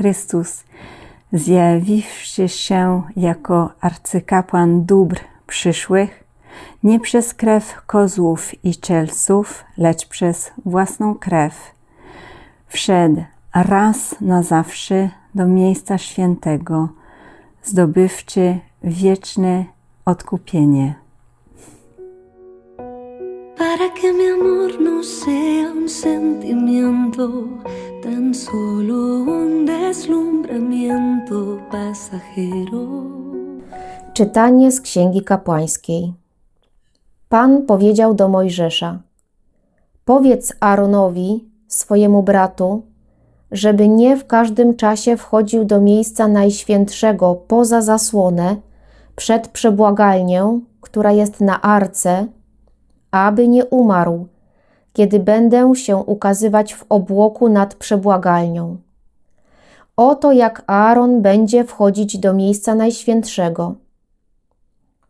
Chrystus, zjawiwszy się jako arcykapłan dóbr przyszłych, nie przez krew kozłów i czelców, lecz przez własną krew, wszedł raz na zawsze do miejsca świętego, zdobywczy wieczne odkupienie. Para que mi amor no sea un sentimiento, tan solo un deslumbramiento pasajero. Czytanie z Księgi Kapłańskiej. Pan powiedział do Mojżesza: Powiedz Aaronowi, swojemu bratu, żeby nie w każdym czasie wchodził do miejsca najświętszego poza zasłonę, przed przebłagalnię, która jest na arce, aby nie umarł, kiedy będę się ukazywać w obłoku nad przebłagalnią. Oto jak Aaron będzie wchodzić do miejsca najświętszego.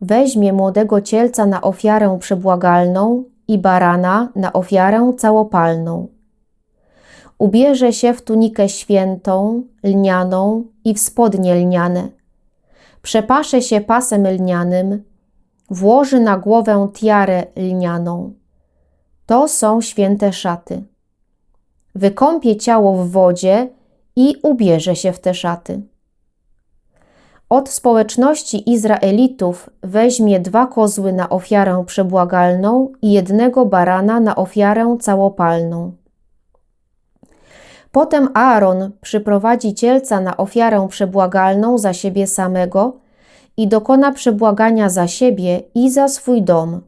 Weźmie młodego cielca na ofiarę przebłagalną i barana na ofiarę całopalną. Ubierze się w tunikę świętą, lnianą i w spodnie lniane. Przepasze się pasem lnianym, włoży na głowę tiarę lnianą. To są święte szaty. Wykąpie ciało w wodzie i ubierze się w te szaty. Od społeczności Izraelitów weźmie dwa kozły na ofiarę przebłagalną i jednego barana na ofiarę całopalną. Potem Aaron przyprowadzi cielca na ofiarę przebłagalną za siebie samego i dokona przebłagania za siebie i za swój dom.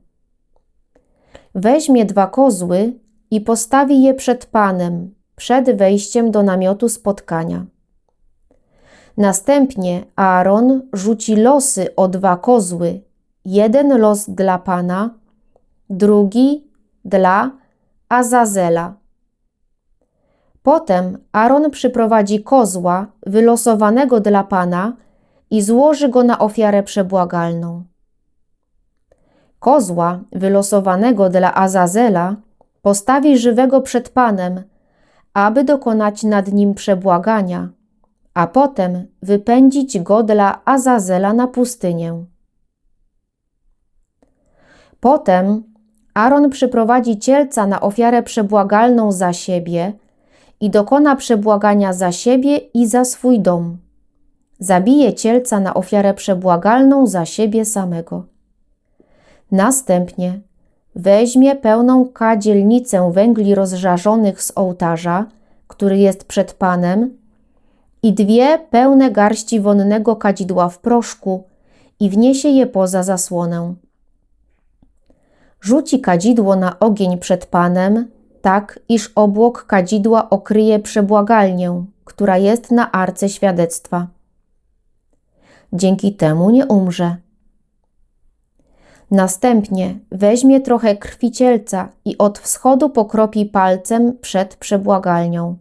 Weźmie dwa kozły i postawi je przed Panem, przed wejściem do namiotu spotkania. Następnie Aaron rzuci losy o dwa kozły, jeden los dla Pana, drugi dla Azazela. Potem Aaron przyprowadzi kozła wylosowanego dla Pana i złoży go na ofiarę przebłagalną. Kozła wylosowanego dla Azazela postawi żywego przed Panem, aby dokonać nad nim przebłagania, a potem wypędzić go dla Azazela na pustynię. Potem Aaron przyprowadzi cielca na ofiarę przebłagalną za siebie i dokona przebłagania za siebie i za swój dom. Zabije cielca na ofiarę przebłagalną za siebie samego. Następnie weźmie pełną kadzielnicę węgli rozżarzonych z ołtarza, który jest przed Panem, i dwie pełne garści wonnego kadzidła w proszku i wniesie je poza zasłonę. Rzuci kadzidło na ogień przed Panem, tak iż obłok kadzidła okryje przebłagalnię, która jest na arce świadectwa. Dzięki temu nie umrze. Następnie weźmie trochę krwi cielca i od wschodu pokropi palcem przed przebłagalnią.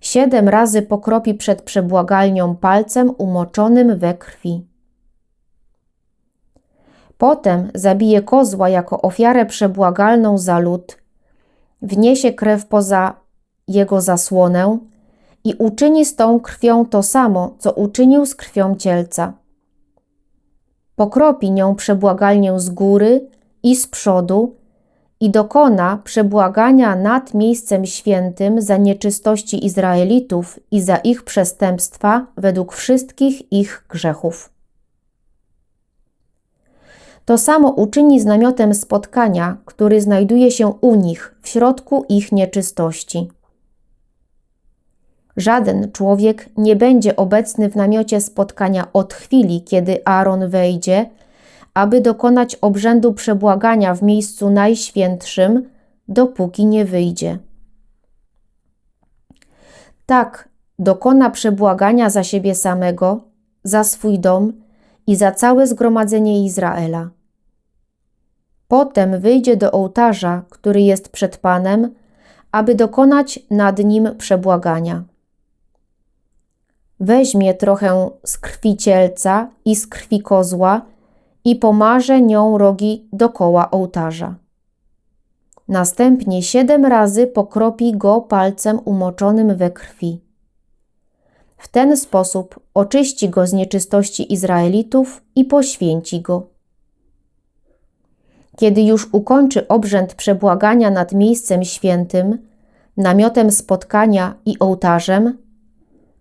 Siedem razy pokropi przed przebłagalnią palcem umoczonym we krwi. Potem zabije kozła jako ofiarę przebłagalną za lud, wniesie krew poza jego zasłonę i uczyni z tą krwią to samo, co uczynił z krwią cielca. Pokropi nią przebłagalnię z góry i z przodu i dokona przebłagania nad miejscem świętym za nieczystości Izraelitów i za ich przestępstwa według wszystkich ich grzechów. To samo uczyni z namiotem spotkania, który znajduje się u nich w środku ich nieczystości. Żaden człowiek nie będzie obecny w namiocie spotkania od chwili, kiedy Aaron wejdzie, aby dokonać obrzędu przebłagania w miejscu najświętszym, dopóki nie wyjdzie. Tak dokona przebłagania za siebie samego, za swój dom i za całe zgromadzenie Izraela. Potem wyjdzie do ołtarza, który jest przed Panem, aby dokonać nad nim przebłagania. Weźmie trochę z krwi cielca i z krwi kozła i pomarze nią rogi dokoła ołtarza. Następnie siedem razy pokropi go palcem umoczonym we krwi. W ten sposób oczyści go z nieczystości Izraelitów i poświęci go. Kiedy już ukończy obrzęd przebłagania nad miejscem świętym, namiotem spotkania i ołtarzem,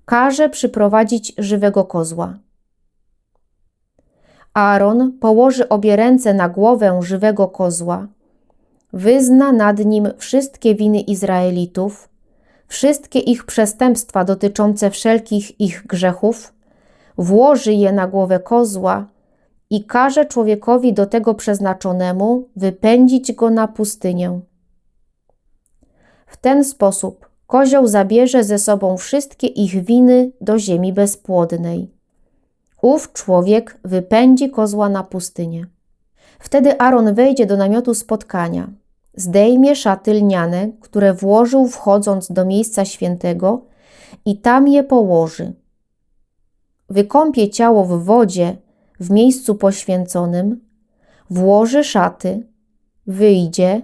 każe przyprowadzić żywego kozła. Aaron położy obie ręce na głowę żywego kozła, wyzna nad nim wszystkie winy Izraelitów, wszystkie ich przestępstwa dotyczące wszelkich ich grzechów, włoży je na głowę kozła i każe człowiekowi do tego przeznaczonemu wypędzić go na pustynię. W ten sposób kozioł zabierze ze sobą wszystkie ich winy do ziemi bezpłodnej. Ów człowiek wypędzi kozła na pustynię. Wtedy Aaron wejdzie do namiotu spotkania, zdejmie szaty lniane, które włożył wchodząc do miejsca świętego i tam je położy. Wykąpie ciało w wodzie w miejscu poświęconym, włoży szaty, wyjdzie,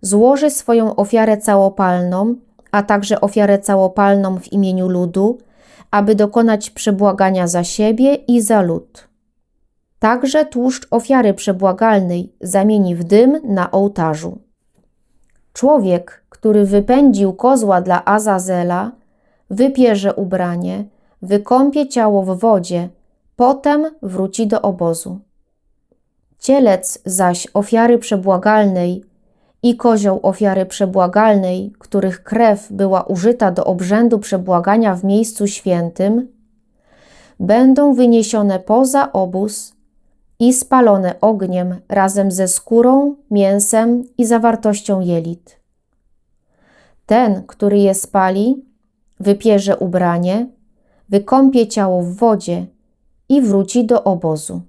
złoży swoją ofiarę całopalną, a także ofiarę całopalną w imieniu ludu, aby dokonać przebłagania za siebie i za lud. Także tłuszcz ofiary przebłagalnej zamieni w dym na ołtarzu. Człowiek, który wypędził kozła dla Azazela, wypierze ubranie, wykąpie ciało w wodzie, potem wróci do obozu. Cielec zaś ofiary przebłagalnej i kozioł ofiary przebłagalnej, których krew była użyta do obrzędu przebłagania w miejscu świętym, będą wyniesione poza obóz i spalone ogniem razem ze skórą, mięsem i zawartością jelit. Ten, który je spali, wypierze ubranie, wykąpie ciało w wodzie i wróci do obozu.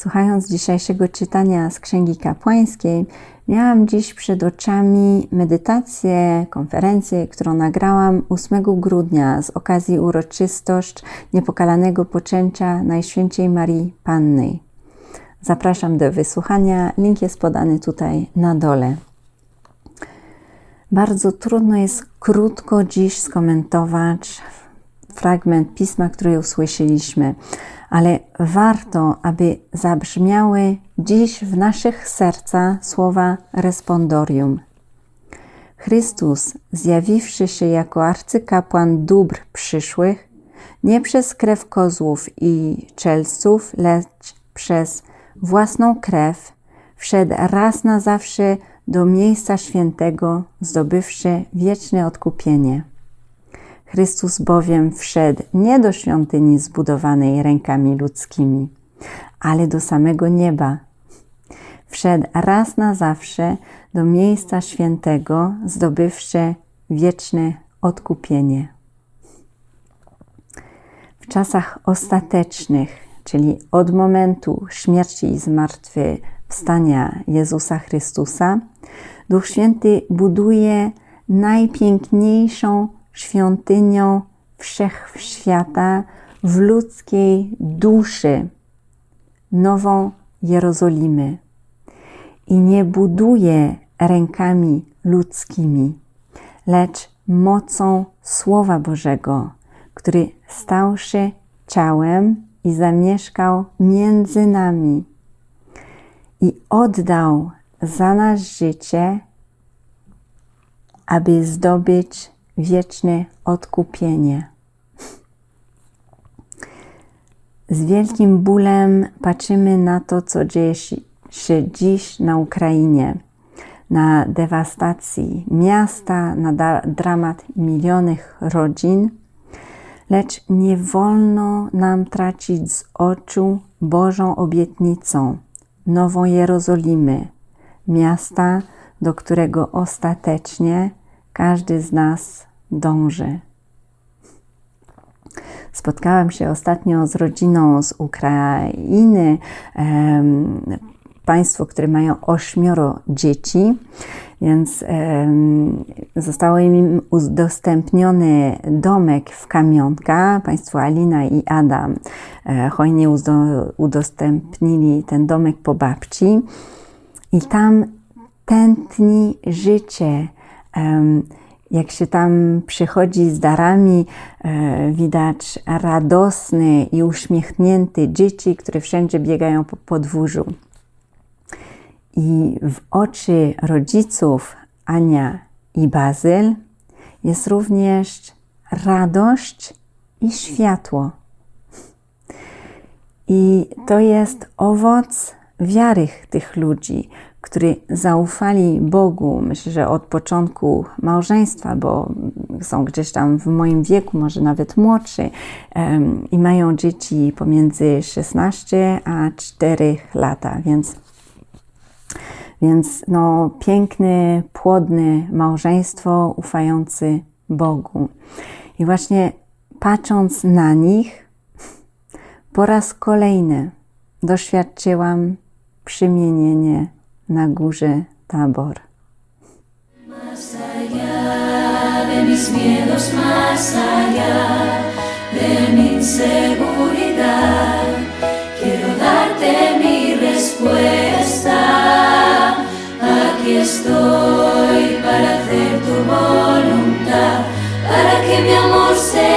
Słuchając dzisiejszego czytania z Księgi Kapłańskiej, miałam dziś przed oczami medytację, konferencję, którą nagrałam 8 grudnia z okazji uroczystość niepokalanego poczęcia Najświęciej Marii Panny. Zapraszam do wysłuchania. Link jest podany tutaj na dole. Bardzo trudno jest krótko dziś skomentować fragment pisma, który usłyszeliśmy, ale warto, aby zabrzmiały dziś w naszych sercach słowa respondorium. Chrystus, zjawiwszy się jako arcykapłan dóbr przyszłych, nie przez krew kozłów i czelców, lecz przez własną krew, wszedł raz na zawsze do miejsca świętego, zdobywszy wieczne odkupienie. Chrystus bowiem wszedł nie do świątyni zbudowanej rękami ludzkimi, ale do samego nieba. Wszedł raz na zawsze do miejsca świętego, zdobywszy wieczne odkupienie. W czasach ostatecznych, czyli od momentu śmierci i zmartwychwstania Jezusa Chrystusa, Duch Święty buduje najpiękniejszą świątynią wszechświata w ludzkiej duszy, nową Jerozolimę. I nie buduje rękami ludzkimi, lecz mocą Słowa Bożego, który stał się ciałem i zamieszkał między nami i oddał za nas życie, aby zdobyć wieczne odkupienie. Z wielkim bólem patrzymy na to, co dzieje się dziś na Ukrainie, na dewastacji miasta, na dramat milionów rodzin, lecz nie wolno nam tracić z oczu Bożą obietnicą, Nową Jerozolimę, miasta, do którego ostatecznie każdy z nas dąży. Spotkałam się ostatnio z rodziną z Ukrainy, państwo, które mają ośmioro dzieci. Więc em, zostało im udostępniony domek w Kamionka. Państwo Alina i Adam e, hojnie udostępnili ten domek po babci. I tam tętni życie. Em, Jak się tam przychodzi z darami, e, widać radosne i uśmiechnięte dzieci, które wszędzie biegają po podwórzu. I w oczy rodziców Ania i Bazyl jest również radość i światło. I to jest owoc wiary tych ludzi, którzy zaufali Bogu, myślę, że od początku małżeństwa, bo są gdzieś tam w moim wieku, może nawet młodszy, i mają dzieci pomiędzy 16 a 4 lata, więc więc no, piękne, płodne małżeństwo ufające Bogu. I właśnie patrząc na nich, po raz kolejny doświadczyłam przemienienie na górze Tabor. Más allá de mis miedos, más allá de mi inseguridad, quiero darte mi respuesta. Aquí estoy para hacer tu voluntad, para que mi amor sea.